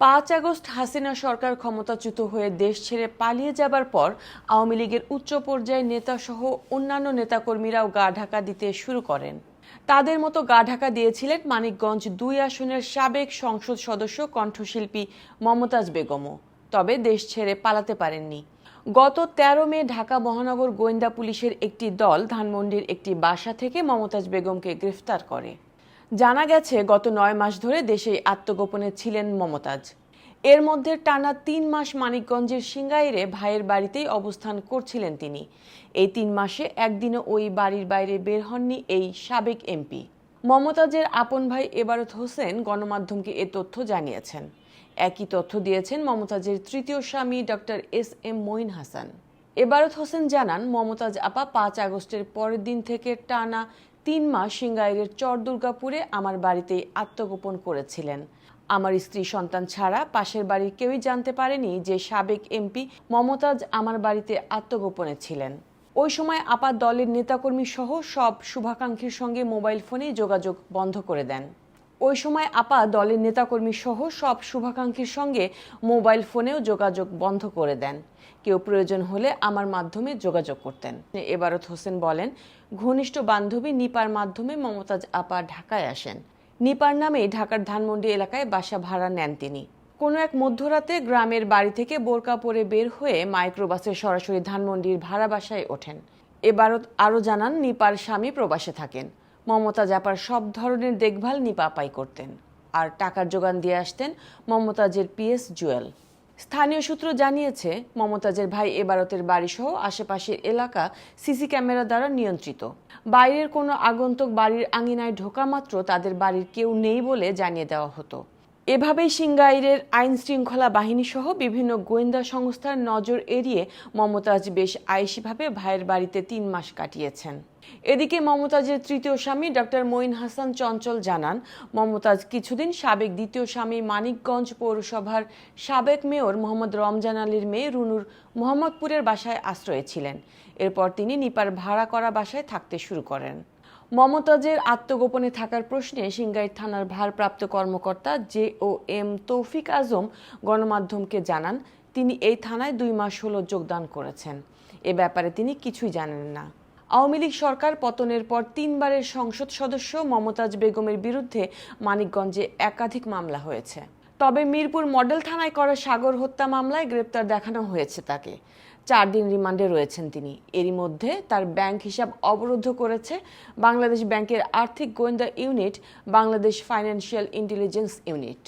পাঁচ আগস্ট হাসিনা সরকার ক্ষমতাচ্যুত হয়ে দেশ ছেড়ে পালিয়ে যাবার পর আওয়ামী লীগের উচ্চ পর্যায়ের নেতাসহ অন্যান্য নেতাকর্মীরাও গা ঢাকা দিতে শুরু করেন। তাদের মতো গা ঢাকা দিয়েছিলেন মানিকগঞ্জ দুই আসনের সাবেক সংসদ সদস্য কণ্ঠশিল্পী মমতাজ বেগমও। তবে দেশ ছেড়ে পালাতে পারেননি। গত তেরো মে ঢাকা মহানগর গোয়েন্দা পুলিশের একটি দল ধানমন্ডির একটি বাসা থেকে মমতাজ বেগমকে গ্রেফতার করে। জানা গেছে, গত নয় মাস ধরে দেশে আত্মগোপনে ছিলেন মমতাজ। এর মধ্যে টানা তিন মাস মানিকগঞ্জের সিঙ্গাইরে ভাইয়ের বাড়িতেই অবস্থান করছিলেন তিনি। এই তিন মাসে একদিনও ওই বাড়ির বাইরে বের হননি এই সাবেক এমপি। মমতাজের আপন ভাই এবারত হোসেন গণমাধ্যমকে এ তথ্য জানিয়েছেন। একই তথ্য দিয়েছেন মমতাজের তৃতীয় স্বামী doctor S M Moin Hasan. Ebarat Hossain জানান, মমতাজ আপা পাঁচ আগস্টের পরের দিন থেকে টানা তিন মাস সিঙ্গাইরের চর দুর্গাপুরে আমার বাড়িতেই আত্মগোপন করেছিলেন। আমার স্ত্রী সন্তান ছাড়া পাশের বাড়ির কেউই জানতে পারেনি যে সাবেক এমপি মমতাজ আমার বাড়িতে আত্মগোপনে ছিলেন। ওই সময় আপা দলের নেতাকর্মী সহ সব শুভাকাঙ্ক্ষীর সঙ্গে মোবাইল ফোনে যোগাযোগ বন্ধ করে দেন। ওই সময় আপা দলের নেতাকর্মী সহ সব শুভাকাঙ্ক্ষীর সঙ্গে মোবাইল ফোনেও যোগাযোগ বন্ধ করে দেন। কেউ প্রয়োজন হলে আমার মাধ্যমে যোগাযোগ করতেন। এবারত হোসেন বলেন, ঘনিষ্ঠ বান্ধবী নিপার মাধ্যমে মমতাজ আপা ঢাকায় আসেন। নিপার নামে ঢাকার ধানমন্ডি এলাকায় বাসা ভাড়া নেন তিনি। কোনো এক মধ্যরাতে গ্রামের বাড়ি থেকে বোরকা পরে বের হয়ে মাইক্রোবাসে সরাসরি ধানমন্ডির ভাড়া বাসায় ওঠেন। এবারত আরও জানান, নিপার স্বামী প্রবাসে থাকেন। মমতাজ জাপার সব ধরনের দেখভাল নিপাপাই করতেন। আর টাকার যোগান দিয়ে আসতেন মমতাজের পিএস জুয়েল। স্থানীয় সূত্র জানিয়েছে, মমতাজের ভাই এবারতের বাড়িসহ আশেপাশের এলাকা সিসি ক্যামেরা দ্বারা নিয়ন্ত্রিত। বাইরের কোনো আগন্তুক বাড়ির আঙিনায় ঢোকা মাত্র তাদের বাড়ির কেউ নেই বলে জানিয়ে দেওয়া হতো। এভাবেই সিঙ্গাইরের আইন শৃঙ্খলা বাহিনী সহ বিভিন্ন গোয়েন্দা সংস্থার নজর এড়িয়ে মমতাজ বেশ আয়েসিভাবে ভাইয়ের বাড়িতে তিন মাস কাটিয়েছেন। এদিকে মমতাজের তৃতীয় স্বামী ডক্টর মঈন হাসান চঞ্চল জানান, মমতাজ কিছুদিন সাবেক দ্বিতীয় স্বামী মানিকগঞ্জ পৌরসভার সাবেক মেয়র মোহাম্মদ রমজান আলীর মেয়ে রুনুর মোহাম্মদপুরের বাসায় আশ্রয়ে ছিলেন। এরপর তিনি নিপার ভাড়া করা বাসায় থাকতে শুরু করেন। মমতাজের আত্মগোপনে থাকার প্রশ্নে সিঙ্গাইর থানার ভারপ্রাপ্ত কর্মকর্তা জে ও এম তৌফিক আজম গণমাধ্যমকে জানান, তিনি এই থানায় দুই মাস হলো যোগদান করেছেন। এ ব্যাপারে তিনি কিছুই জানেন না। আওয়ামী লীগ সরকার পতনের পর তিনবারের সংসদ সদস্য মমতাজ বেগমের বিরুদ্ধে মানিকগঞ্জে একাধিক মামলা হয়েছে। তবে মিরপুর মডেল থানায় করা সাগর হত্যা মামলায় গ্রেপ্তার দেখানো হয়েছে তাকে। চার দিন রিমান্ডে রয়েছেন তিনি। এরই মধ্যে তার ব্যাংক হিসাব অবরুদ্ধ করেছে বাংলাদেশ ব্যাংকের আর্থিক গোয়েন্দা unit, Bangladesh financial intelligence unit.